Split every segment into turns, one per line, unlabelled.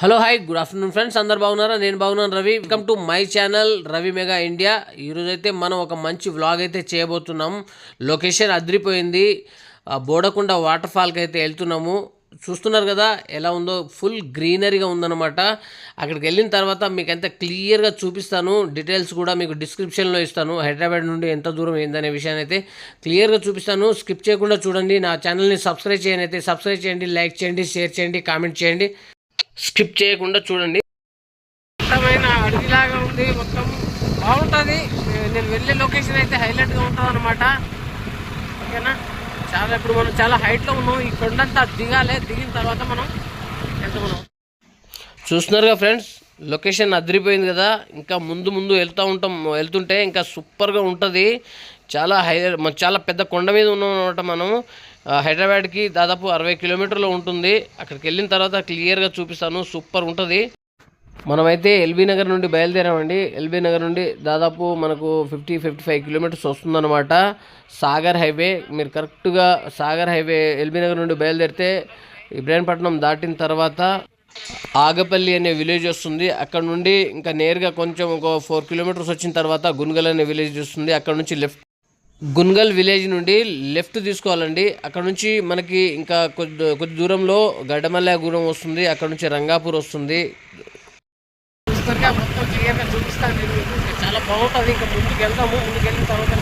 Hello hi good afternoon friends అందరు బాగున్నారా? నేను బాగున్నాను Ravi. Welcome to my channel Ravi mega India. ఈరోజు అయితే మనం ఒక మంచి వ్లాగ్ అయితే చేయబోతున్నాం. లొకేషన్ అదిరిపోయింది. ఆ బోడకొండ వాటర్ ఫాల్కి అయితే వెళ్తున్నాము. చూస్తున్నారు కదా ఎలా ఉందో? ఫుల్ గ్రీనరీగా ఉందన్నమాట. అక్కడికి వెళ్ళిన తర్వాత మీకు ఎంత క్లియర్గా చూపిస్తాను. డీటెయిల్స్ కూడా మీకు డిస్క్రిప్షన్లో ఇస్తాను. హైదరాబాద్ నుండి ఎంత దూరం ఏందనే విషయాన్ని అయితే క్లియర్గా చూపిస్తాను. స్కిప్ చేయకుండా చూడండి. నా ఛానల్ని సబ్స్క్రైబ్ చేయని అయితే సబ్స్క్రైబ్ చేయండి లైక్ చేయండి షేర్ చేయండి కామెంట్ చేయండి. స్కిప్ చేయకుండా చూడండి. మొత్తమైన అడవిలాగా ఉంది మొత్తం బాగుంటుంది. నేను వెళ్ళే లొకేషన్ అయితే హైలైట్గా ఉంటుంది అనమాట ఓకేనా? చాలా ఇప్పుడు మనం చాలా హైట్లో ఉన్నాం. ఈ కొండంతా దిగాలి. దిగిన తర్వాత మనం వెళ్తాం మనం చూస్తున్నారుగా ఫ్రెండ్స్ లొకేషన్ అదిరిపోయింది కదా. ఇంకా ముందు ముందు వెళ్తూ ఉంటాం వెళ్తుంటే ఇంకా సూపర్గా ఉంటుంది. చాలా హై చాలా పెద్ద కొండ మీద ఉన్నాం అనమాట మనం హైదరాబాద్కి దాదాపు అరవై కిలోమీటర్లు ఉంటుంది. అక్కడికి వెళ్ళిన తర్వాత క్లియర్గా చూపిస్తాను. సూపర్ ఉంటుంది. మనమైతే ఎల్బీ నగర్ నుండి బయలుదేరామండి. ఎల్బీ నగర్ నుండి దాదాపు మనకు ఫిఫ్టీ ఫిఫ్టీ ఫైవ్ కిలోమీటర్స్ వస్తుందన్నమాట. సాగర్ హైవే మీరు కరెక్ట్గా సాగర్ హైవే ఎల్బీ నగర్ నుండి బయలుదేరితే ఇబ్రాహీంపట్నం దాటిన తర్వాత ఆగపల్లి అనే విలేజ్ వస్తుంది. అక్కడ నుండి ఇంకా నేరుగా కొంచెం ఒక ఫోర్ కిలోమీటర్స్ వచ్చిన తర్వాత గున్గల్ అనే విలేజ్ వస్తుంది. అక్కడ నుంచి లెఫ్ట్ గున్గల్ విలేజ్ నుండి లెఫ్ట్ తీసుకోవాలండి. అక్కడ నుంచి మనకి ఇంకా కొద్ది కొద్ది దూరంలో గడ్డమల్లాగూడెం వస్తుంది. అక్కడ నుంచి రంగాపూర్ వస్తుంది. చూపిస్తాను చాలా బాగుంటుంది. ఇంకా ముందుకు వెళ్తాము ముందుకు వెళ్ళిన తర్వాత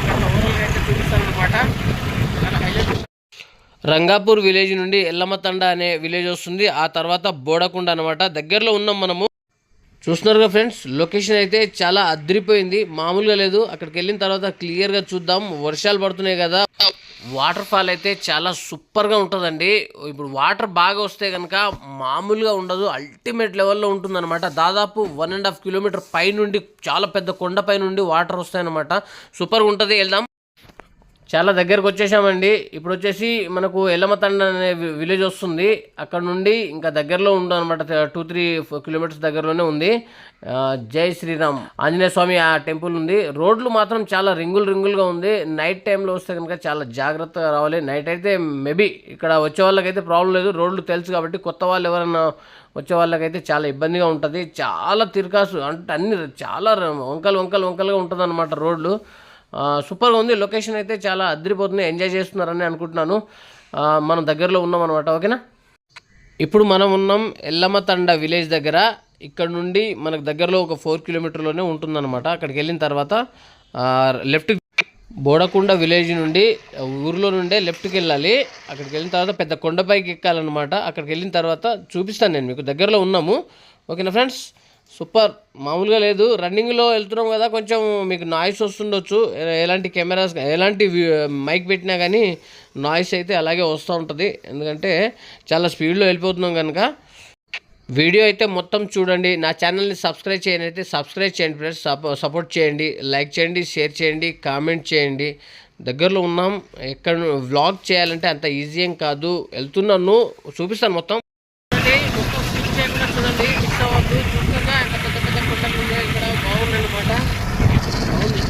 చూపిస్తాను అనమాట రంగాపూర్ విలేజ్ నుండి ఎల్లమ్మతండ అనే విలేజ్ వస్తుంది. ఆ తర్వాత బోడకొండ అనమాట దగ్గరలో ఉన్నాం మనము. చూస్తున్నారుగా ఫ్రెండ్స్ లొకేషన్ అయితే చాలా అదిరిపోయింది. మామూలుగా లేదు. అక్కడికి వెళ్ళిన తర్వాత క్లియర్గా చూద్దాం. వర్షాలు పడుతున్నాయి కదా. వాటర్ ఫాల్ అయితే చాలా సూపర్గా ఉంటుందండి. ఇప్పుడు వాటర్ బాగా వస్తే కనుక మామూలుగా ఉండదు. అల్టిమేట్ లెవెల్లో ఉంటుందన్నమాట. దాదాపు వన్ అండ్ హాఫ్ కిలోమీటర్ పైనుండి చాలా పెద్ద కొండ పైనుండి వాటర్ వస్తాయన్నమాట. సూపర్గా ఉంటుంది. వెళ్దాం. చాలా దగ్గరకు వచ్చేసామండి. ఇప్పుడు వచ్చేసి మనకు ఎల్లమతండ అనే వి- విలేజ్ వస్తుంది. అక్కడ నుండి ఇంకా దగ్గరలో ఉండు అనమాట టూ త్రీ కిలోమీటర్స్ దగ్గరలోనే ఉంది. జై శ్రీరామ్. ఆంజనేయ స్వామి ఆ టెంపుల్ ఉంది. రోడ్లు మాత్రం చాలా రింగులు రింగులుగా ఉంది. నైట్ టైంలో వస్తే కనుక చాలా జాగ్రత్తగా రావాలి. నైట్ అయితే మేబీ ఇక్కడ వచ్చే వాళ్ళకైతే ప్రాబ్లం లేదు. రోడ్లు తెలుసు కాబట్టి కొత్త వాళ్ళు ఎవరైనా వచ్చే వాళ్ళకైతే చాలా ఇబ్బందిగా ఉంటుంది. చాలా తిరకాసు అంటే అన్ని చాలా వంకలు వంకలు వంకలుగా ఉంటుంది అనమాట రోడ్లు. సూపర్గా ఉంది. లొకేషన్ అయితే చాలా అద్దరిపోతుంది ఎంజాయ్ చేస్తున్నారని అనుకుంటున్నాను. మనం దగ్గరలో ఉన్నాం అనమాట ఓకేనా? ఇప్పుడు మనం ఉన్నాం ఎల్లమ్మతండ విలేజ్ దగ్గర. ఇక్కడ నుండి మనకు దగ్గరలో ఒక ఫోర్ కిలోమీటర్లోనే ఉంటుందన్నమాట. అక్కడికి వెళ్ళిన తర్వాత లెఫ్ట్ బోడకొండ విలేజ్ నుండి ఊర్లో నుండే లెఫ్ట్కి వెళ్ళాలి. అక్కడికి వెళ్ళిన తర్వాత పెద్ద కొండపైకి ఎక్కాలన్నమాట. అక్కడికి వెళ్ళిన తర్వాత చూపిస్తాను నేను మీకు. దగ్గరలో ఉన్నాము. ఓకేనా ఫ్రెండ్స్ సూపర్. మామూలుగా లేదు. రన్నింగ్లో వెళ్తున్నాం కదా కొంచెం మీకు నాయిస్ వస్తుండొచ్చు. ఎలాంటి కెమెరాస్ ఎలాంటి మైక్ పెట్టినా కానీ నాయిస్ అయితే అలాగే వస్తూ ఉంటుంది. ఎందుకంటే చాలా స్పీడ్లో వెళ్ళిపోతున్నాం కనుక వీడియో అయితే మొత్తం చూడండి. నా ఛానల్ని సబ్స్క్రైబ్ చేయండి అయితే సబ్స్క్రైబ్ చేయండి ఫ్రెండ్స్. సపోర్ట్ చేయండి. లైక్ చేయండి షేర్ చేయండి కామెంట్ చేయండి. దగ్గరలో ఉన్నాం. ఎక్కడ వ్లాగ్ చేయాలంటే అంత ఈజీ ఏం కాదు. వెళ్తున్నాను. చూపిస్తాను మొత్తం. చూడండి మిస్ అవ్వద్దు చూస్తుండగా ఎంత పెద్ద పెద్ద కొండలు ఉన్నాయి ఇక్కడ బాగుంది అనమాట బాగుంది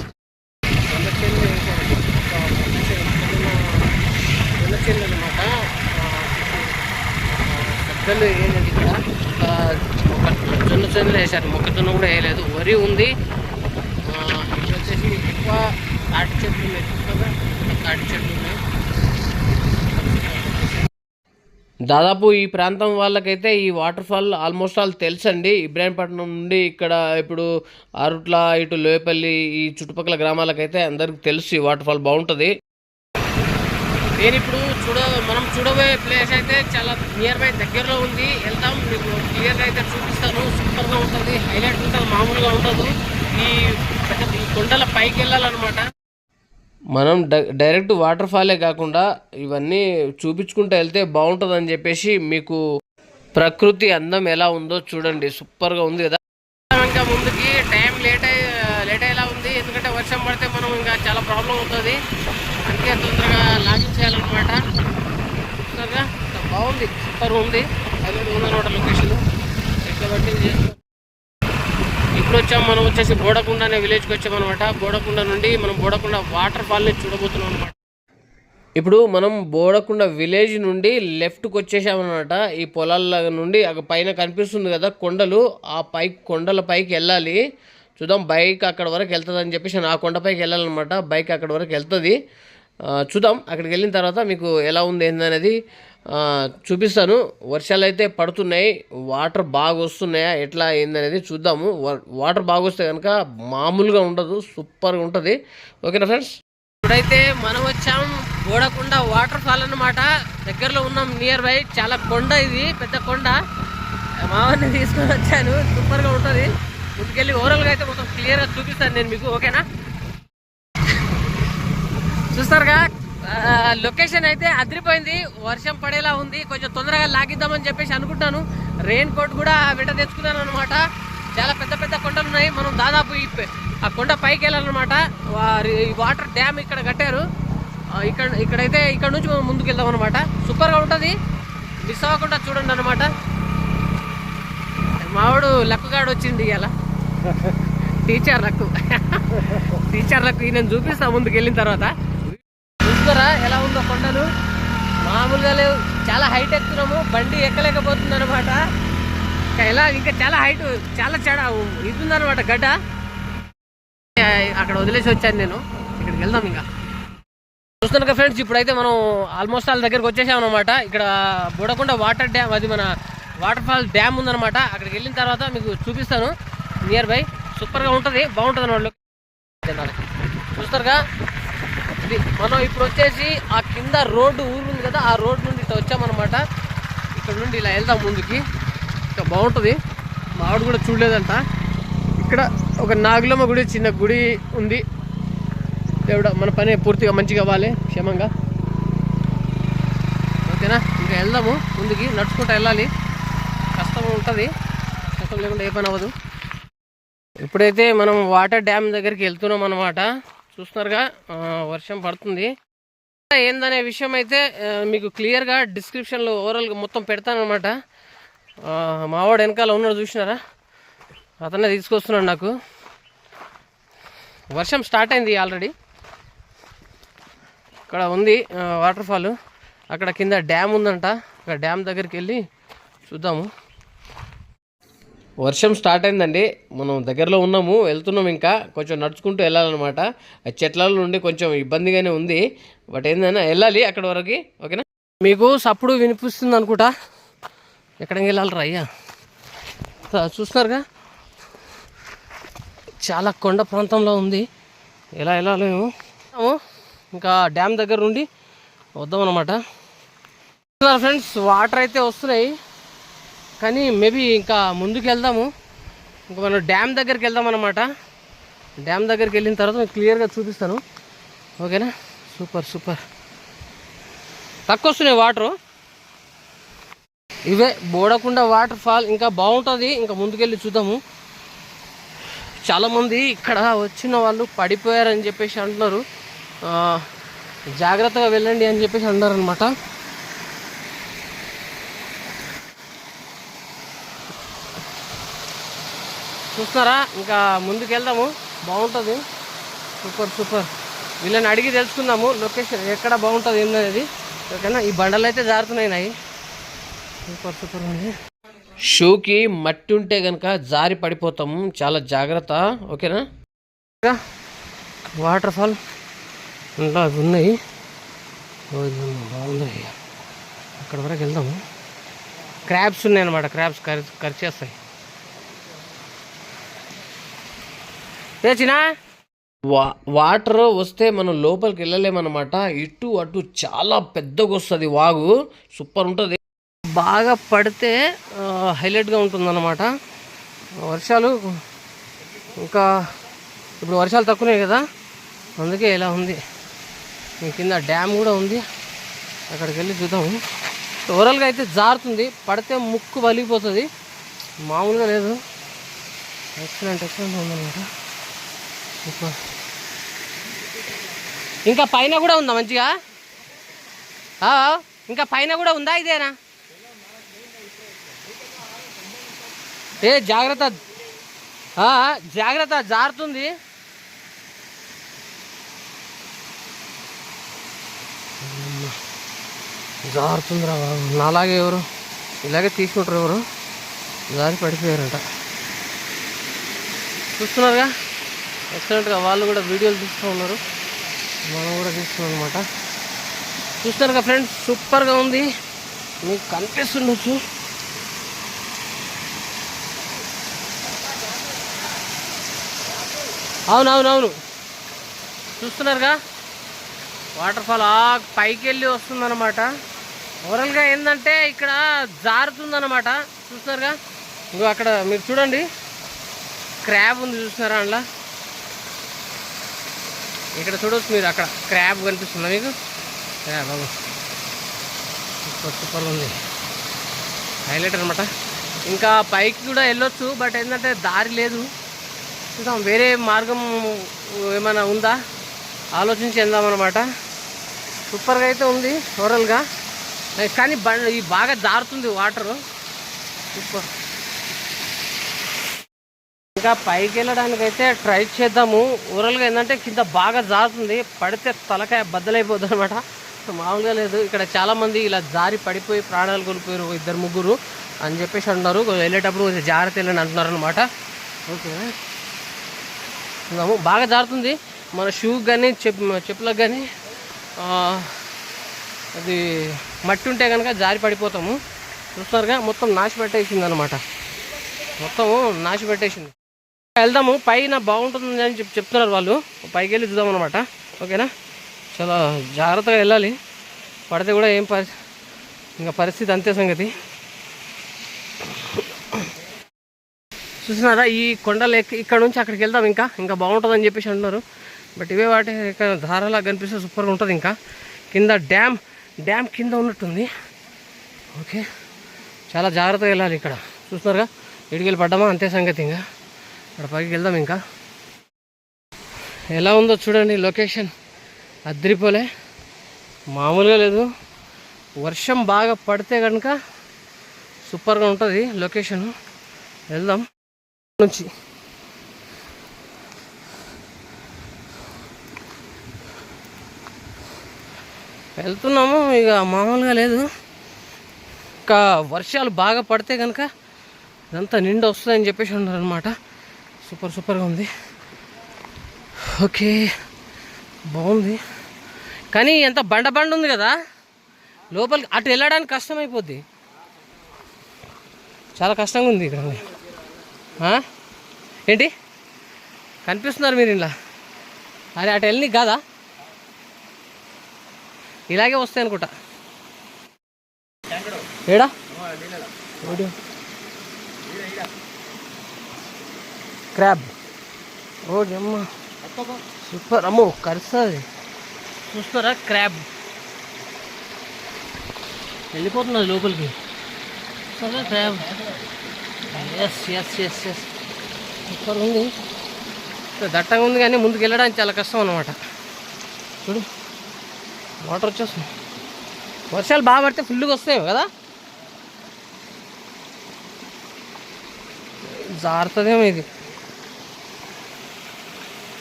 కొండ చేనులు వేశారు. ఒక కొండ చేను, కొండ అనమాట పెద్దలు వేయలేదు ఇక్కడ ఒక జొన్న చేనులు వేశారు. మొక్కజొన్న కూడా వేయలేదు. వరి ఉంది. ఇక్కడ వచ్చేసి ఎక్కువ తాటి చెట్లు ఉన్నాయి. తాటి చెట్లు ఉన్నాయి. దాదాపు ఈ ప్రాంతం వాళ్ళకైతే ఈ వాటర్ ఫాల్ ఆల్మోస్ట్ ఆల్ తెలుసండి. ఇబ్రాహీంపట్నం నుండి ఇక్కడ ఇప్పుడు ఆరుట్ల ఇటు లోయపల్లి ఈ చుట్టుపక్కల గ్రామాలకైతే అందరికి తెలుసు ఈ వాటర్ ఫాల్ బాగుంటుంది. నేను ఇప్పుడు చూడ మనం చూడబోయే ప్లేస్ అయితే చాలా నియర్ బై దగ్గరలో ఉంది. వెళ్తాం మీకు క్లియర్గా అయితే చూపిస్తాను. సూపర్గా ఉంటుంది హైలైట్ ఉంటుంది మామూలుగా ఉండదు. ఈ కొండల పైకి వెళ్ళాలన్నమాట. మనం డైరెక్ట్ వాటర్ ఫాలే కాకుండా ఇవన్నీ చూపించుకుంటూ వెళ్తే బాగుంటుందని చెప్పేసి మీకు ప్రకృతి అందం ఎలా ఉందో చూడండి. సూపర్గా ఉంది కదా. ఇంకా ముందుకి టైం లేట్ అయ్యి లేట్ అయ్యేలా ఉంది. ఎందుకంటే వర్షం పడితే మనం ఇంకా చాలా ప్రాబ్లం అవుతుంది. అందుకే తొందరగా లాగిన్ చేయాలన్నమాట. సరేగా బాగుంది సూపర్ ఉంది. హైలైట్ లొకేషన్ కాబట్టి ఇప్పుడు వచ్చాం మనం వచ్చేసి బోడకుండ అనే విలేజ్కి వచ్చామన్నమాట. బోడకుండ నుండి మనం బోడకుండ వాటర్ ఫాల్ని చూడబోతున్నాం అనమాట ఇప్పుడు మనం బోడకుండ విలేజ్ నుండి లెఫ్ట్కి వచ్చేసామన్నమాట. ఈ పొలాల నుండి అక్కడ పైన కనిపిస్తుంది కదా కొండలు. ఆ పై కొండల పైకి వెళ్ళాలి. చూద్దాం బైక్ అక్కడ వరకు వెళ్తుంది అని చెప్పేసి ఆ కొండపైకి వెళ్ళాలన్నమాట. బైక్ అక్కడ వరకు వెళ్తుంది. చూద్దాం. అక్కడికి వెళ్ళిన తర్వాత మీకు ఎలా ఉంది ఏందనేది చూపిస్తాను. వర్షాలు అయితే పడుతున్నాయి. వాటర్ బాగా వస్తున్నాయా ఎట్లా ఏందనేది చూద్దాము. వాటర్ బాగా వస్తే కనుక మామూలుగా ఉండదు సూపర్గా ఉంటుంది. ఓకేనా ఫ్రెండ్స్? ఇప్పుడైతే మనం వచ్చాం గోడకొండ వాటర్ ఫాల్ అన్నమాట. దగ్గరలో ఉన్నాం నియర్ బై. చాలా కొండ ఇది పెద్ద కొండ. మామని తీసుకొని వచ్చాను. సూపర్గా ఉంటుంది. ముందుకెళ్ళి ఓవరాల్గా అయితే మొత్తం క్లియర్గా చూపిస్తాను నేను మీకు ఓకేనా? చూస్తారుగా? లొకేషన్ అయితే అదిరిపోయింది. వర్షం పడేలా ఉంది. కొంచెం తొందరగా లాగిద్దామని చెప్పేసి అనుకుంటాను. రెయిన్ కోట్ కూడా వెంట తెచ్చుకున్నాను అనమాట చాలా పెద్ద పెద్ద కొండలు ఉన్నాయి. మనం దాదాపు ఈ ఆ కొండ పైకి వెళ్ళాలన్నమాట. వాటర్ డ్యామ్ ఇక్కడ కట్టారు. ఇక్కడ ఇక్కడైతే ఇక్కడ నుంచి మనం ముందుకు వెళ్దాం అనమాట సూపర్గా ఉంటుంది. మిస్ అవ్వకుండా చూడండి అనమాట మావాడు లక్కుగాడు వచ్చింది ఇలా టీచర్ లక్కు. Teacher luck. నేను చూపిస్తా ముందుకు వెళ్ళిన తర్వాత. చూసారా? ఎలా ఉందో కొండలు? మామూలుగా లేవు. చాలా హైట్ ఎక్కుతున్నాము. బండి ఎక్కలేకపోతుంది అనమాట ఎలా ఇంకా చాలా హైట్ చాలా చెడ ఇది ఉందన్నమాట గడ్డ. అక్కడ వదిలేసి వచ్చాను నేను. ఇక్కడికి వెళ్దాం ఇంకా. చూస్తున్నాక ఫ్రెండ్స్ ఇప్పుడైతే మనం ఆల్మోస్ట్ వాళ్ళ దగ్గరకు వచ్చేసాం అనమాట ఇక్కడ బుడకొండ వాటర్ డ్యామ్ అది మన వాటర్ ఫాల్ డ్యామ్ ఉందనమాట అక్కడికి వెళ్ళిన తర్వాత మీకు చూపిస్తాను. నియర్ బై సూపర్గా ఉంటుంది. బాగుంటుంది అన్నమాట. చూస్తారుగా? ఇది. మనం ఇప్పుడు వచ్చేసి ఆ కింద రోడ్డు ఊరు ఉంది కదా ఆ రోడ్ నుండి ఇట్లా వచ్చామన్నమాట. ఇక్కడ నుండి ఇలా వెళ్దాం ముందుకి. ఇంకా బాగుంటుంది. మావిడ కూడా చూడలేదంట. ఇక్కడ ఒక నాగులమ్మ గుడి చిన్న గుడి ఉంది. దేవుడ మన పని పూర్తిగా మంచిగా అవ్వాలి క్షేమంగా. ఓకేనా? ఇంకా వెళ్దాము ముందుకి. నడుచుకుంటూ వెళ్ళాలి. కష్టం ఉంటుంది. కష్టం లేకుండా ఏ పని అవ్వదు. ఇప్పుడైతే మనం వాటర్ డ్యామ్ దగ్గరికి వెళ్తున్నాం అనమాట చూస్తున్నారుగా వర్షం పడుతుంది. ఏందనే విషయం అయితే మీకు క్లియర్గా డిస్క్రిప్షన్లో ఓవరాల్గా మొత్తం పెడతానమాట మావాడు వెనకాల ఉన్నాడు చూసినారా? అతనే తీసుకొస్తున్నాడు నాకు. వర్షం స్టార్ట్ అయింది ఆల్రెడీ. ఇక్కడ ఉంది వాటర్ ఫాల్. అక్కడ కింద డ్యామ్ ఉందంట. అక్కడ డ్యామ్ దగ్గరికి వెళ్ళి చూద్దాము. వర్షం స్టార్ట్ అయిందండి. మనం దగ్గరలో ఉన్నాము వెళ్తున్నాం ఇంకా. కొంచెం నడుచుకుంటూ వెళ్ళాలన్నమాట. ఆ చెట్ల నుండి కొంచెం ఇబ్బందిగానే ఉంది. బట్ ఏందైనా వెళ్ళాలి అక్కడ వరకు. ఓకేనా? మీకు సప్పుడు వినిపిస్తుంది అనుకుంటా. ఎక్కడికి వెళ్ళాలరా అయ్యా? చూస్తున్నారుగా? చాలా కొండ ప్రాంతంలో ఉంది. ఎలా వెళ్ళాలేము ఇంకా డ్యామ్ దగ్గర నుండి వద్దాం అనమాట ఫ్రెండ్స్? వాటర్ అయితే వస్తున్నాయి. కానీ మేబీ ఇంకా ముందుకు వెళ్దాము ఇంకా మనం డ్యామ్ దగ్గరికి వెళ్దాం అనమాట డ్యామ్ దగ్గరికి వెళ్ళిన తర్వాత నేను క్లియర్గా చూపిస్తాను. ఓకేనా? Super super. తక్కువ వస్తున్నాయి వాటరు. ఇవే బోడకుండా వాటర్ ఫాల్ ఇంకా బాగుంటుంది. ఇంకా ముందుకెళ్ళి చూద్దాము. చాలామంది ఇక్కడ వచ్చిన వాళ్ళు పడిపోయారని చెప్పేసి అంటున్నారు. జాగ్రత్తగా వెళ్ళండి అని చెప్పేసి అన్నారనమాట చూస్తున్నారా ఇంకా ముందుకు వెళ్దాము బాగుంటుంది. Super super. వీళ్ళని అడిగి తెలుసుకుందాము. లొకేషన్ ఎక్కడ బాగుంటుంది ఏందనేది. ఓకేనా? ఈ బండలు అయితే జారుతున్నాయి నాయి. సూపర్ సూపర్ ఉంది. షూకి మట్టి ఉంటే కనుక జారి పడిపోతాము. చాలా జాగ్రత్త. ఓకేనా? వాటర్ ఫాల్ అవి ఉన్నాయి. బాగుంది. అక్కడ వరకు వెళ్దాము. క్రాబ్స్ ఉన్నాయి అనమాట క్రాబ్స్ కరి కరిచేస్తాయి. తెచ్చినా వా వాటర్ వస్తే మనం లోపలికి వెళ్ళలేమన్నమాట. ఇటు అటు చాలా పెద్దగా వస్తుంది వాగు. సూపర్ ఉంటుంది. బాగా పడితే హైలైట్గా ఉంటుందన్నమాట. వర్షాలు ఇంకా ఇప్పుడు వర్షాలు తక్కువనే కదా? అందుకే ఇలా ఉంది. కింద డ్యామ్ కూడా ఉంది. అక్కడికి వెళ్ళి చూద్దాము. ఓవరాల్గా అయితే జారుతుంది. పడితే ముక్కు వలిగిపోతుంది. మామూలుగా లేదు. ఎక్సలెంట్ ఎక్సలెంట్ ఉందన్నమాట. ఇంకా పైన కూడా ఉందా మంచిగా? ఇంకా పైన కూడా ఉందా ఇదేనా? ఏ జాగ్రత్త. జాగ్రత్త జారుతుంది. జారుతుందిరా బాబు. నాలాగే ఎవరు? ఇలాగే తీసుకుంటారు ఎవరు? దారి పడిపోయారంట. చూస్తున్నారుగా? ఎక్సలెంట్గా వాళ్ళు కూడా వీడియోలు తీస్తూ ఉన్నారు. మనం కూడా తీస్తున్నాం అనమాట చూస్తున్నారుగా ఫ్రెండ్స్ సూపర్గా ఉంది. మీకు కనిపిస్తుండొచ్చు. అవునవునవును. చూస్తున్నారుగా? వాటర్ ఫాల్ ఆ పైకి వెళ్ళి వస్తుందన్నమాట. ఓవరాల్గా ఏంటంటే ఇక్కడ జారుతుందన్నమాట. చూస్తున్నారుగా? ఇంకో అక్కడ మీరు చూడండి. క్రాబ్ ఉంది చూస్తున్నారా అందులో? ఇక్కడ చూడవచ్చు మీరు అక్కడ క్రాబ్ కనిపిస్తుందా మీకు? క్రాబ్ సూపర్ ఉంది. హైలైట్ అనమాట ఇంకా పైకి కూడా వెళ్ళొచ్చు బట్ ఏంటంటే దారి లేదు. చూద్దాం వేరే మార్గం ఏమైనా ఉందా? ఆలోచించి వెళ్దామన్నమాట సూపర్గా అయితే ఉంది ఓవరాల్గా కానీ బండి బాగా జారుతుంది వాటరు. సూపర్. ఇంకా పైకి వెళ్ళడానికి అయితే ట్రై చేద్దాము. ఓవరాల్గా ఏంటంటే కింద బాగా జారుతుంది. పడితే తలకాయ బద్దలైపోతుంది అనమాట. మామూలుగా లేదు. ఇక్కడ చాలామంది ఇలా జారి పడిపోయి ప్రాణాలు కోల్పోయారు ఇద్దరు ముగ్గురు అని చెప్పేసి అంటున్నారు. వెళ్ళేటప్పుడు కొంచెం జాగ్రత్త వెళ్ళని అంటున్నారు అనమాట. ఓకే. బాగా జారుతుంది. మన షూకి కానీ చెప్ చెప్పులకు కానీ అది మట్టి ఉంటే కనుక జారి పడిపోతాము. చూస్తారుగా మొత్తం నాశ పెట్టేసింది అనమాట మొత్తము నాశ పెట్టేసింది. వెళ్దాము. పైన బాగుంటుంది అని చెప్పి చెప్తున్నారు వాళ్ళు. పైకి వెళ్ళి చూద్దాం అనమాట ఓకేనా? చాలా జాగ్రత్తగా వెళ్ళాలి. పడితే కూడా ఏం పరి ఇంకా పరిస్థితి అంతే సంగతి. చూసినారా? ఈ కొండలు ఇక్కడ నుంచి అక్కడికి వెళ్దాం ఇంకా. ఇంకా బాగుంటుందని చెప్పేసి అంటున్నారు. బట్ ఇవే వాటి ఇక్కడ ధారలా కనిపిస్తే సూపర్గా ఉంటుంది ఇంకా. కింద డ్యామ్ డ్యామ్ కింద ఉన్నట్టుంది. ఓకే. చాలా జాగ్రత్తగా వెళ్ళాలి ఇక్కడ. చూస్తున్నారుగా ఇడికి వెళ్ళి పడ్డామా? అంతే సంగతి ఇంకా. అక్కడ పైకి వెళ్దాం ఇంకా. ఎలా ఉందో చూడండి లొకేషన్. అద్రిపోలే. మామూలుగా లేదు. వర్షం బాగా పడితే కనుక సూపర్గా ఉంటుంది లొకేషన్. వెళ్దాం. నుంచి. వెళ్తున్నాము ఇక మామూలుగా లేదు. ఇంకా వర్షాలు బాగా పడితే కనుక ఇదంతా నిండా వస్తుందని చెప్పేసి ఉన్నారనమాట సూపర్ సూపర్గా ఉంది. ఓకే బాగుంది. కానీ ఎంత బండ బండ ఉంది కదా లోపలికి అటు వెళ్ళడానికి కష్టమైపోద్ది చాలా కష్టంగా ఉంది ఇక్కడ. ఏంటి? కనిపిస్తున్నారు మీరు ఇలా? అరే అటు వెళ్ళి కాదా? ఇలాగే వస్తాయి అనుకుంటా. ఏడా? క్రాబ్ ఓ సూపర్ అమ్మో కరుస్తుంది చూస్తారా? క్రాబ్ వెళ్ళిపోతున్నది లోపలికి. సరే crab yes yes yes yes super ఉంది. దట్టంగా ఉంది కానీ ముందుకు వెళ్ళడానికి చాలా కష్టం అనమాట చూడు. వాటర్ వచ్చేస్తుంది. వర్షాలు బాగా పడితే ఫుల్గా వస్తాయి కదా? జారుతుందేమో ఇది.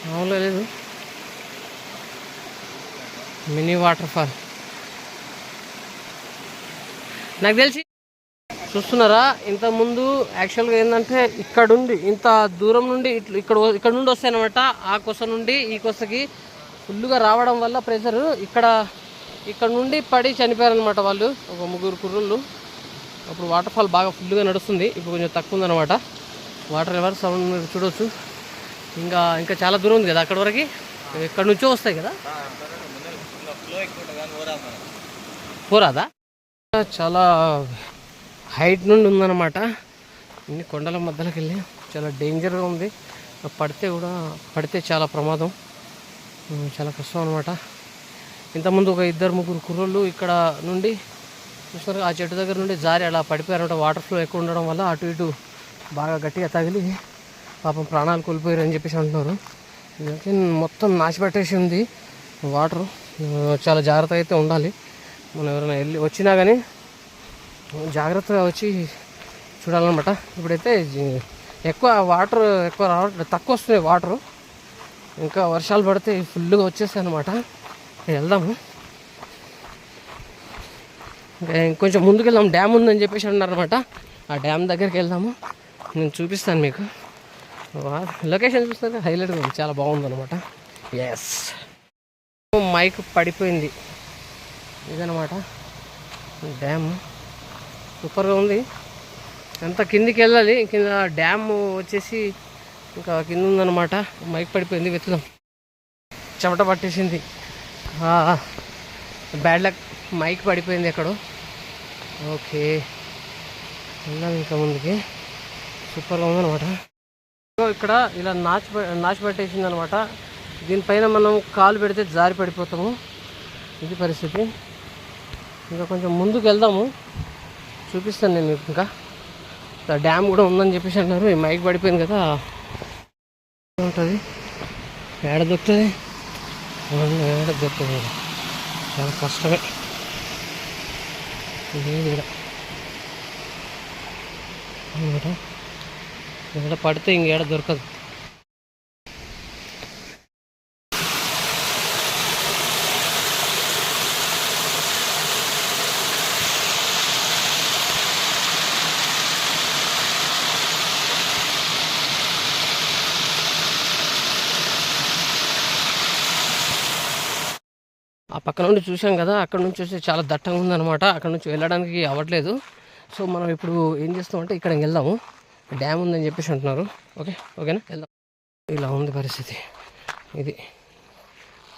మామూలుగా లేదు. Mini waterfall. నాకు తెలిసి చూస్తున్నారా ఇంతకుముందు యాక్చువల్గా ఏంటంటే ఇక్కడుండి ఇంత దూరం నుండి ఇట్లా ఇక్కడ ఇక్కడ నుండి వస్తాయన్నమాట ఆ కొస నుండి ఈ కొసకి ఫుల్గా రావడం వల్ల ప్రెషర్ ఇక్కడ ఇక్కడ నుండి పడి చనిపోయారనమాట వాళ్ళు ఒక ముగ్గురు కుర్రుళ్ళు. అప్పుడు వాటర్ ఫాల్ బాగా ఫుల్గా నడుస్తుంది ఇప్పుడు కొంచెం తక్కువ ఉందన్నమాట వాటర్ ఎవరు సౌండ్ మీరు చూడవచ్చు ఇంకా ఇంకా చాలా దూరం ఉంది కదా అక్కడ వరకు? ఇక్కడ నుంచో వస్తాయి కదా? పోరాదా చాలా హైట్ నుండి ఉందన్నమాట. ఇన్ని కొండల మధ్యలోకి వెళ్ళి చాలా డేంజర్గా ఉంది. పడితే కూడా పడితే చాలా ప్రమాదం. చాలా కష్టం అనమాట ఇంతకుముందు ఒక ఇద్దరు ముగ్గురు కుర్రోళ్ళు ఇక్కడ నుండి చూస్తున్నారు ఆ చెట్టు దగ్గర నుండి జారి అలా పడిపోయారన్నమాట. వాటర్ ఫ్లో ఎక్కువ ఉండడం వల్ల అటు ఇటు బాగా గట్టిగా తగిలి పాపం ప్రాణాలు కోల్పోయారు అని చెప్పేసి అంటున్నారు. మొత్తం నాశపెట్టేసి ఉంది. వాటర్ చాలా జాగ్రత్త అయితే ఉండాలి. మనం ఎవరైనా వెళ్ళి వచ్చినా కానీ జాగ్రత్తగా వచ్చి చూడాలన్నమాట. ఇప్పుడైతే ఎక్కువ వాటర్ ఎక్కువ రావ తక్కువ వస్తున్నాయి వాటర్ ఇంకా వర్షాలు పడితే ఫుల్గా వచ్చేస్తాయి అనమాట వెళ్దాము. ఇంకొంచెం ముందుకు వెళ్దాం డ్యామ్ ఉందని చెప్పేసి అన్నారనమాట ఆ డ్యామ్ దగ్గరికి వెళ్దాము. నేను చూపిస్తాను మీకు. లొకేషన్ చూస్తే హైలైట్ ఉంది. చాలా బాగుందన్నమాట ఎస్ మైక్ పడిపోయింది. ఇదనమాట డ్యామ్ సూపర్గా ఉంది. ఎంత కిందికి వెళ్ళాలి. కింద డ్యామ్ వచ్చేసి ఇంకా కింద ఉందనమాట మైక్ పడిపోయింది వెతుదాం చెమట పట్టేసింది. బ్యాడ్ లక్ మైక్ పడిపోయింది ఎక్కడో. ఓకే వెళ్ళాలి ఇంకా ముందుకి. సూపర్గా ఉందనమాట ఇక్కడ ఇలా నాచు ప- నాచు పట్టేసింది అనమాట దీనిపైన మనం కాలు పెడితే జారి పడిపోతాము. ఇది పరిస్థితి. ఇంకా కొంచెం ముందుకు వెళ్దాము చూపిస్తాను నేను మీకు ఇంకా. డ్యామ్ కూడా ఉందని చెప్పేసి అంటున్నారు ఈ మైక్ పడిపోయింది కదా. ఉంటుంది ఏడ దొరుకుతుంది? ఏడ దొరుకుతుంది? చాలా కష్టమే. లేదు ఇక్కడ. అనమాట ఇక్కడ పడితే ఇంకేడ దొరకదు. ఆ పక్క నుండి చూసాం కదా అక్కడ నుంచి వచ్చి చాలా దట్టంగా ఉందన్నమాట. అక్కడ నుంచి వెళ్ళడానికి అవ్వట్లేదు. సో మనం ఇప్పుడు ఏం చేస్తామంటే ఇక్కడికి వెళ్దాము. డ్యామ్ ఉందని చెప్పేసి అంటున్నారు. ఓకే ఓకేనా? వెళ్దాం. ఇలా ఉంది పరిస్థితి. ఇది.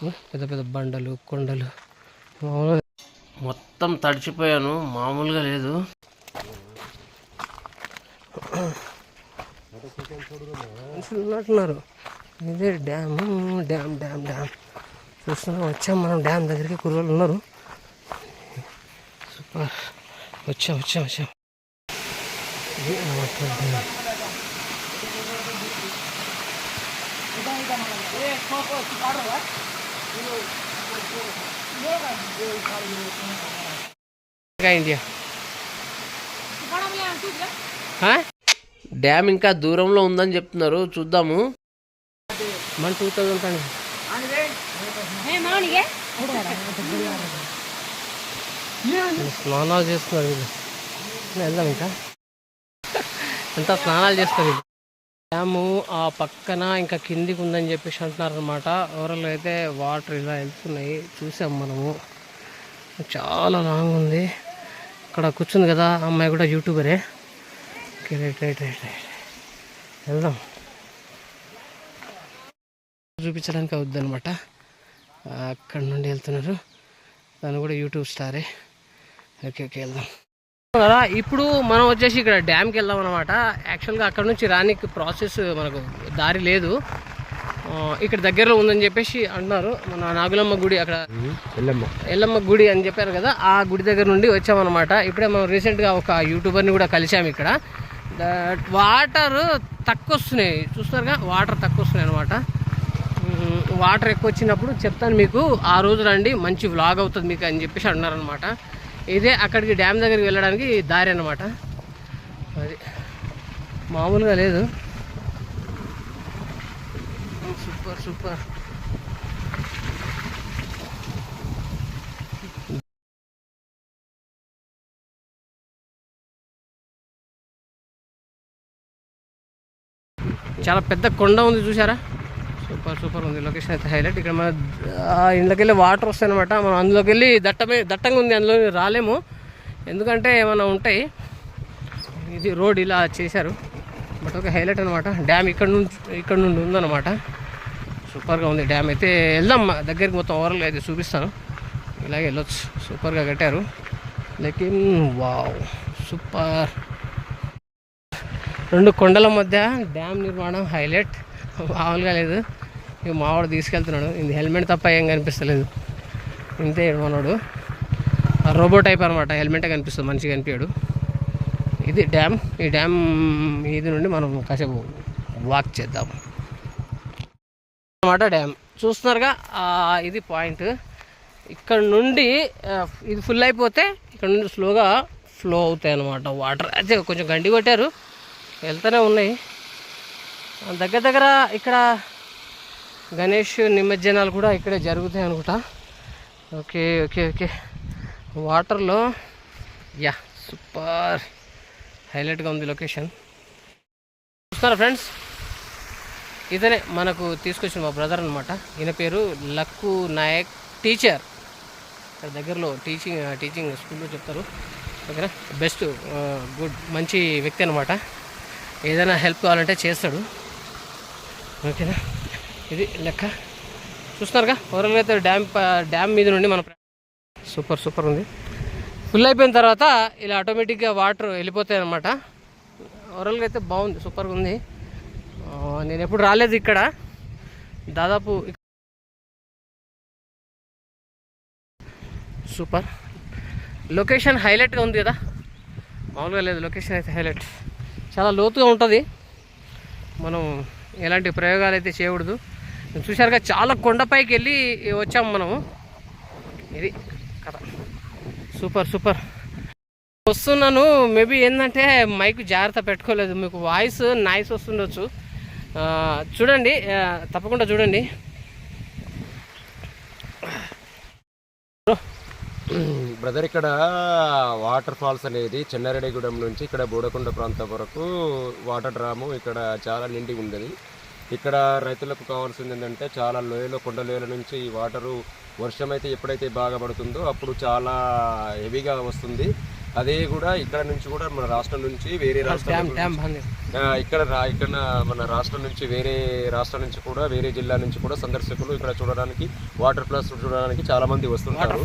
పెద్ద పెద్ద బండలు కొండలు. మొత్తం తడిచిపోయాను. మామూలుగా లేదు. ఇదే డ్యామ్ డ్యామ్ డ్యామ్ డ్యామ్. చూస్తున్నాం వచ్చాం మనం డ్యామ్ దగ్గరికి. కుర్రోళ్ళు ఉన్నారు. సూపర్. వచ్చాం వచ్చాం వచ్చాం. ఇండియా? డ్యామ్ ఇంకా దూరంలో ఉందని చెప్తున్నారు చూద్దాము మన టూ థౌజండ్ కానీ. స్నానాలు చేస్తున్నారు వెళ్దాం ఇంకా. ఎంత స్నానాలు చేస్తారు డ్యాము ఆ పక్కన ఇంకా కిందికి ఉందని చెప్పేసి అంటున్నారు అనమాట ఓవరాల్ అయితే వాటర్ ఇలా వెళ్తున్నాయి చూసాం మనము. చాలా లాంగ్ ఉంది. ఇక్కడ కూర్చుంది కదా అమ్మాయి కూడా యూట్యూబరే. Okay right right right right. వెళ్దాం. చూపించడానికి అవుద్ది అనమాట అక్కడ నుండి వెళ్తున్నారు. తను కూడా యూట్యూబ్ స్టారే. ఓకే ఓకే వెళ్దాం. కదా ఇప్పుడు మనం వచ్చేసి ఇక్కడ డ్యామ్కి వెళ్దాం అనమాట యాక్చువల్గా అక్కడ నుంచి రానికి ప్రాసెస్ మనకు దారి లేదు. ఇక్కడ దగ్గరలో ఉందని చెప్పేసి అంటున్నారు. మన నాగులమ్మ గుడి అక్కడ. ఎల్లమ్మ. గుడి అని చెప్పారు కదా ఆ గుడి దగ్గర నుండి వచ్చామన్నమాట ఇప్పుడే మనం రీసెంట్గా ఒక యూట్యూబర్ని కూడా కలిసాము ఇక్కడ. వాటర్ తక్కువ వస్తున్నాయి చూస్తారుగా వాటర్ తక్కువ వస్తున్నాయి అనమాట వాటర్ ఎక్కువ వచ్చినప్పుడు చెప్తాను మీకు ఆ రోజు రండి మంచి వ్లాగ్ అవుతుంది మీకు అని చెప్పేసి అన్నారనమాట ఇదే అక్కడికి డ్యామ్ దగ్గరికి వెళ్ళడానికి దారి అనమాట అది మామూలుగా లేదు. Super super. చాలా పెద్ద కొండ ఉంది చూసారా సూపర్ సూపర్ ఉంది. లొకేషన్ అయితే హైలైట్. ఇక్కడ మన ఇందులోకి వెళ్ళి వాటర్ వస్తాయి అనమాట మనం అందులోకి వెళ్ళి దట్టమే దట్టంగా ఉంది. అందులో రాలేము. ఎందుకంటే ఏమైనా ఉంటాయి. ఇది రోడ్ ఇలా చేశారు. బట్ ఒక హైలైట్ అనమాట డ్యామ్ ఇక్కడ నుంచి ఇక్కడ నుండి ఉందన్నమాట. సూపర్గా ఉంది డ్యామ్. అయితే వెళ్దాం. దగ్గరికి మొత్తం ఓవరాల్గా అయితే చూపిస్తాను. ఇలాగే వెళ్ళొచ్చు. సూపర్గా కట్టారు. లేకిన్ వావ్. సూపర్. రెండు కొండల మధ్య డ్యామ్ నిర్మాణం హైలైట్. మామూలుగా లేదు. ఇక మావాడు తీసుకెళ్తున్నాడు. ఇది హెల్మెట్ తప్ప ఏం కనిపిస్తలేదు. ఇంతే మనోడు. రోబో టైప్ అనమాట హెల్మెటే కనిపిస్తుంది. మంచిగా కనిపించాడు. ఇది డ్యామ్. ఈ డ్యామ్ ఇది నుండి మనం కాసేపు వాక్ చేద్దాం. అనమాట డ్యామ్. చూస్తున్నారుగా ఇది పాయింట్. ఇక్కడ నుండి ఇది ఫుల్ అయిపోతే ఇక్కడ నుండి స్లోగా ఫ్లో అవుతాయి అన్నమాట. వాటర్. అయితే కొంచెం గండి కొట్టారు. వెళ్తూనే ఉన్నాయి. దగ్గర దగ్గర ఇక్కడ గణేష్ నిమజ్జనాలు కూడా ఇక్కడే జరుగుతాయి అనుకుంటా. Okay okay okay. వాటర్లో యా సూపర్. హైలైట్గా ఉంది లొకేషన్. చూస్తారా ఫ్రెండ్స్. ఇతనే మనకు తీసుకొచ్చిన మా బ్రదర్ అనమాట ఈయన పేరు లక్కు నాయక్ టీచర్. ఇక్కడ దగ్గరలో టీచింగ్ టీచింగ్ స్కూల్లో చెప్తారు. ఓకేనా? బెస్ట్ గుడ్ మంచి వ్యక్తి అనమాట ఏదైనా హెల్ప్ కావాలంటే చేస్తాడు. ఓకేనా? ఇది లెక్క. చూస్తున్నారుగా? ఓవరాల్గా అయితే డ్యామ్ డ్యామ్ మీద నుండి మన సూపర్ సూపర్ ఉంది. ఫుల్ అయిపోయిన తర్వాత ఇలా ఆటోమేటిక్గా వాటర్ వెళ్ళిపోతాయి అనమాట ఓవరాల్గా అయితే బాగుంది సూపర్గా ఉంది. నేను ఎప్పుడు రాలేదు ఇక్కడ. దాదాపు సూపర్. లొకేషన్ హైలైట్గా ఉంది కదా? మామూలుగా లేదు లొకేషన్ అయితే హైలైట్. చాలా లోతుగా ఉంటుంది. మనం ఎలాంటి ప్రయోగాలు అయితే చేయకూడదు. చూశారుగా చాలా కొండపైకి వెళ్ళి వచ్చాము మనము. ఇది కథ. Super super. వస్తున్నాను. మేబీ ఏంటంటే మైక్ జాగ్రత్త పెట్టుకోలేదు. మీకు వాయిస్ నాయిస్ వస్తుండొచ్చు. చూడండి. తప్పకుండా చూడండి.
బ్రదర్ ఇక్కడ వాటర్ ఫాల్స్ అనేది చెన్నారెడ్డిగూడెం నుంచి ఇక్కడ బోడకొండ ప్రాంతం వరకు వాటర్ డ్రాము ఇక్కడ చాలా నిండి ఉండేది ఇక్కడ రైతులకు కావాల్సింది ఏంటంటే చాలా లోయలో కొండ లోయల నుంచి ఈ వాటరు వర్షం అయితే ఎప్పుడైతే బాగా పడుతుందో అప్పుడు చాలా హెవీగా వస్తుంది. అదే కూడా ఇక్కడ నుంచి కూడా మన రాష్ట్రం నుంచి వేరే రాష్ట్రం ఇక్కడ రా- ఇక్కడ మన రాష్ట్రం నుంచి వేరే రాష్ట్రం నుంచి కూడా వేరే జిల్లా నుంచి కూడా సందర్శకులు ఇక్కడ చూడడానికి వాటర్ ప్లస్ చూడడానికి చాలా మంది వస్తుంటారు.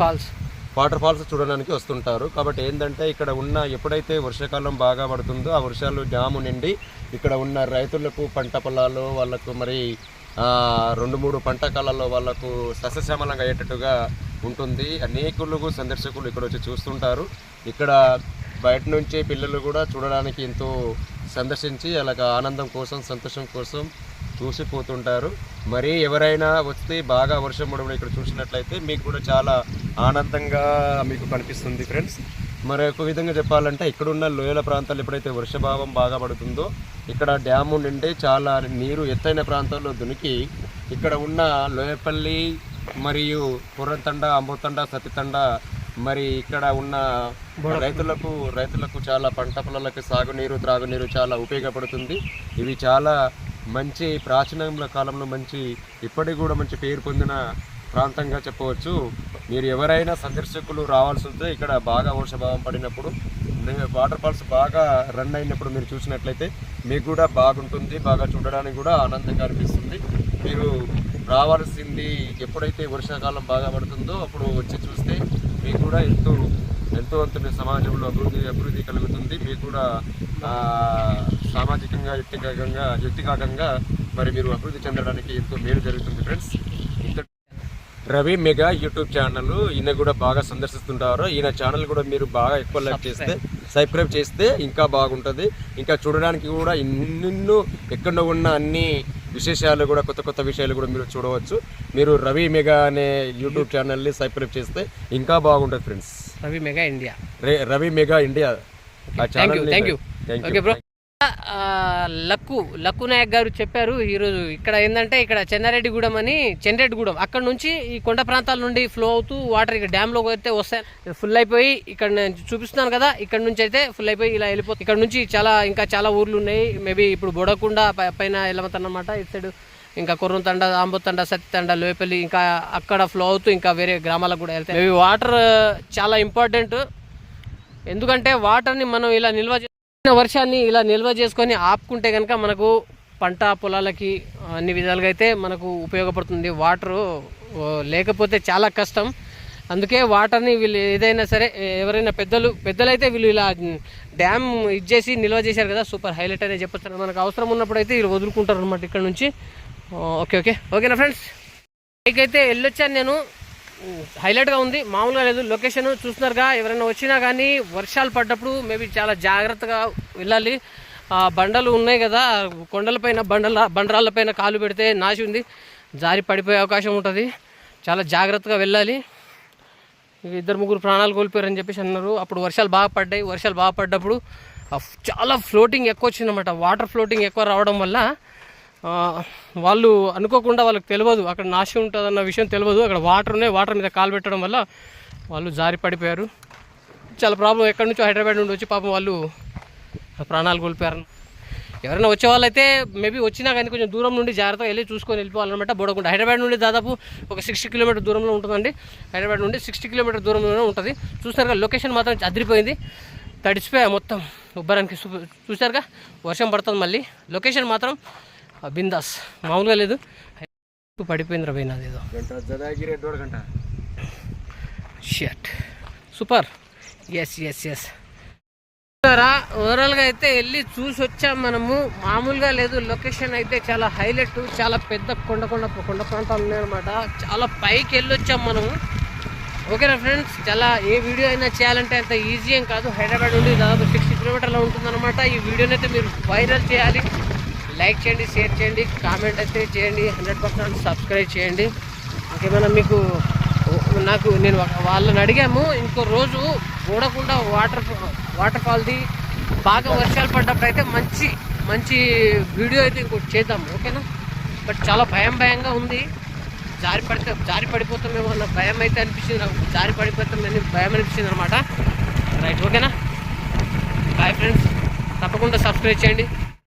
వాటర్ ఫాల్స్
చూడడానికి వస్తుంటారు. కాబట్టి ఏంటంటే ఇక్కడ ఉన్న ఎప్పుడైతే వర్షాకాలం బాగా పడుతుందో ఆ వర్షాలు డ్యాము నిండి ఇక్కడ ఉన్న రైతులకు పంట పొలాలు వాళ్ళకు మరి రెండు మూడు పంట కాలాల్లో వాళ్ళకు సస్యశ్యామలంగా అయ్యేటట్టుగా ఉంటుంది. అనేకులు సందర్శకులు ఇక్కడ వచ్చి చూస్తుంటారు. ఇక్కడ బయట నుంచి పిల్లలు కూడా చూడడానికి ఎంతో సందర్శించి అలాగ ఆనందం కోసం సంతోషం కోసం చూసిపోతుంటారు. మరి ఎవరైనా వస్తే బాగా వర్షం పడడం ఇక్కడ చూసినట్లయితే మీకు కూడా చాలా ఆనందంగా మీకు కనిపిస్తుంది ఫ్రెండ్స్. మరి ఒక విధంగా చెప్పాలంటే ఇక్కడున్న లోయల ప్రాంతాలు ఎప్పుడైతే వర్షభావం బాగా పడుతుందో ఇక్కడ డ్యాము నిండి చాలా నీరు ఎత్తైన ప్రాంతాల్లో దునికి ఇక్కడ ఉన్న లోయపల్లి మరియు పుర్రంతండ అంబోతండ సతితండ మరి ఇక్కడ ఉన్న రైతులకు రైతులకు చాలా పంట పొలాలకు సాగునీరు త్రాగునీరు చాలా ఉపయోగపడుతుంది. ఇవి చాలా మంచి ప్రాచీన కాలంలో మంచి ఇప్పటికి కూడా మంచి పేరు పొందిన ప్రాంతంగా చెప్పవచ్చు. మీరు ఎవరైనా సందర్శకులు రావాల్సి వస్తే ఇక్కడ బాగా వర్షభావం పడినప్పుడు వాటర్ ఫాల్స్ బాగా రన్ అయినప్పుడు మీరు చూసినట్లయితే మీకు కూడా బాగుంటుంది బాగా చూడడానికి కూడా ఆనందంగా అనిపిస్తుంది. మీరు రావాల్సింది ఎప్పుడైతే వర్షాకాలం బాగా పడుతుందో అప్పుడు వచ్చి చూస్తే మీకు కూడా ఎంతో ఎంతో అంత మీ సమాజంలో అభివృద్ధి అభివృద్ధి కలుగుతుంది. మీకు కూడా సామాజికంగా వ్యక్తిగతంగా వ్యక్తిగతంగా మరి మీరు అభివృద్ధి చెందడానికి ఎంతో మేలు జరుగుతుంది friends. Ravi mega YouTube channel ఈయన కూడా బాగా సందర్శిస్తుంటారు. ఈయన ఛానల్ కూడా మీరు బాగా ఎక్కువ లైక్ చేస్తే సబ్స్క్రైబ్ చేస్తే ఇంకా బాగుంటుంది. ఇంకా చూడడానికి కూడా ఎన్నెన్నో ఎక్కడ ఉన్న అన్ని విశేషాలు కూడా కొత్త కొత్త విషయాలు కూడా మీరు చూడవచ్చు. మీరు రవి మెగా అనే యూట్యూబ్ ఛానల్ని సబ్స్క్రైబ్ చేస్తే ఇంకా బాగుంటుంది friends.
Ravi mega India.
Ravi mega India. ఆ
thank you
channel
thank you Lakku Lakku Nayak garu చెప్పారు ఈరోజు ఇక్కడ ఏంటంటే ఇక్కడ చెన్నారెడ్డిగూడెం అని చెన్నరెడ్డిగూడెం. అక్కడ నుంచి ఈ కొండ ప్రాంతాల నుండి ఫ్లో అవుతూ వాటర్ ఇక్కడ డ్యామ్లోకి అయితే వస్తాయి. ఫుల్ అయిపోయి ఇక్కడ నేను చూపిస్తున్నాను కదా ఇక్కడ నుంచి అయితే ఫుల్ అయిపోయి ఇలా వెళ్ళిపోతుంది. ఇక్కడ నుంచి చాలా ఇంకా చాలా ఊర్లు ఉన్నాయి. మేబీ ఇప్పుడు బొడకుండ ప- పైన వెళ్ళమతన్నమాట ఇటు సైడ్. ఇంకా కొర్రంతండ ఆంబొత్తండ సత్తితండ లోపలి ఇంకా అక్కడ ఫ్లో అవుతూ ఇంకా వేరే గ్రామాలకు కూడా వెళ్తాయి. మేబీ వాటర్ చాలా ఇంపార్టెంట్ ఎందుకంటే వాటర్ని మనం ఇలా నిల్వ వర్షాన్ని ఇలా నిల్వ చేసుకొని ఆపుకుంటే కనుక మనకు పంట పొలాలకి అన్ని విధాలుగా అయితే మనకు ఉపయోగపడుతుంది. వాటరు లేకపోతే చాలా కష్టం. అందుకే వాటర్ని వీళ్ళు ఏదైనా సరే ఎవరైనా పెద్దలు పెద్దలైతే వీళ్ళు ఇలా డ్యామ్ ఇచ్చేసి నిల్వ చేశారు కదా సూపర్ హైలైట్ అనే చెప్పొచ్చు. మనకు అవసరం ఉన్నప్పుడు అయితే వీళ్ళు వదులుకుంటారు అనమాట ఇక్కడ నుంచి. Okay okay. ఓకేనా ఫ్రెండ్స్? పైకైతే వెళ్ళొచ్చాను నేను. హైలైట్గా ఉంది. మామూలుగా లేదు. లొకేషన్ చూస్తున్నారుగా. ఎవరైనా వచ్చినా కానీ వర్షాలు పడ్డప్పుడు మేబీ చాలా జాగ్రత్తగా వెళ్ళాలి. బండలు ఉన్నాయి కదా. కొండలపైన బండల బండరాళ్ళపైన కాలు పెడితే నాశి ఉంది. జారి పడిపోయే అవకాశం ఉంటుంది. చాలా జాగ్రత్తగా వెళ్ళాలి. ఇద్దరు ముగ్గురు ప్రాణాలు కోల్పోయారని చెప్పేసి అన్నారు. అప్పుడు వర్షాలు బాగా పడ్డాయి. వర్షాలు బాగా పడ్డప్పుడు చాలా ఫ్లోటింగ్ ఎక్కువ వచ్చిందన్నమాట. వాటర్ ఫ్లోటింగ్ ఎక్కువ రావడం వల్ల వాళ్ళు అనుకోకుండా వాళ్ళకి తెలియదు. అక్కడ నాశనం ఉంటుందన్న విషయం తెలియదు. అక్కడ వాటర్ ఉన్నాయి. వాటర్ మీద కాలు పెట్టడం వల్ల వాళ్ళు జారి పడిపోయారు. చాలా ప్రాబ్లం. ఎక్కడి నుంచో హైదరాబాద్ నుండి వచ్చి పాపం వాళ్ళు ప్రాణాలు కోల్పోయారు. ఎవరైనా వచ్చే వాళ్ళైతే మేబీ వచ్చినా కానీ కొంచెం దూరం నుండి జాగ్రత్తగా వెళ్ళి చూసుకొని వెళ్ళిపోవాలన్నమాట బోడకుండా హైదరాబాద్ నుండి దాదాపు ఒక సిక్స్టీ కిలోమీటర్ దూరంలో ఉంటుందండి. హైదరాబాద్ నుండి సిక్స్టీ కిలోమీటర్ దూరంలోనే ఉంటుంది. చూసినారుగా లొకేషన్ మాత్రం అదిరిపోయింది. తడిచిపోయా మొత్తం. ఉబ్బరానికి చూసారుగా వర్షం పడుతుంది మళ్ళీ. లొకేషన్ మాత్రం బిందాస్. మామూలుగా లేదు. పడిపోయింది రా నాది ఏదో షట్ సూపర్ ఎస్ ఎస్ ఎస్ ఓవరాల్గా అయితే వెళ్ళి చూసి వచ్చాం మనము. మామూలుగా లేదు. లొకేషన్ అయితే చాలా హైలైట్. చాలా పెద్ద కొండ కొండ కొండ ప్రాంతాలు ఉన్నాయన్నమాట. చాలా పైకి వెళ్ళి వచ్చాం మనము. ఓకేనా ఫ్రెండ్స్? చాలా ఏ వీడియో అయినా చేయాలంటే అంత ఈజీ ఏం కాదు. హైదరాబాద్ నుండి దాదాపు సిక్స్టీ కిలోమీటర్లో ఉంటుందన్నమాట. ఈ వీడియోని అయితే మీరు వైరల్ చేయాలి. లైక్ చేయండి షేర్ చేయండి కామెంట్ అయితే చేయండి హండ్రెడ్ పర్సెంట్ సబ్స్క్రైబ్ చేయండి. ఇంకేమైనా మీకు నాకు నేను వాళ్ళని అడిగాము ఇంకో రోజు చూడకుండా వాటర్ వాటర్ ఫాల్ది బాగా వర్షాలు పడ్డప్పుడు అయితే మంచి మంచి వీడియో అయితే ఇంకోటి చేద్దాం ఓకేనా? బట్ చాలా భయం భయంగా ఉంది. జారి పడితే జారి పడిపోతామేమో అన్న భయం అయితే అనిపించింది నాకు. జారి పడిపోతామని భయం అనిపించింది అనమాట రైట్ ఓకేనా? బాయ్ ఫ్రెండ్స్ తప్పకుండా సబ్స్క్రైబ్ చేయండి.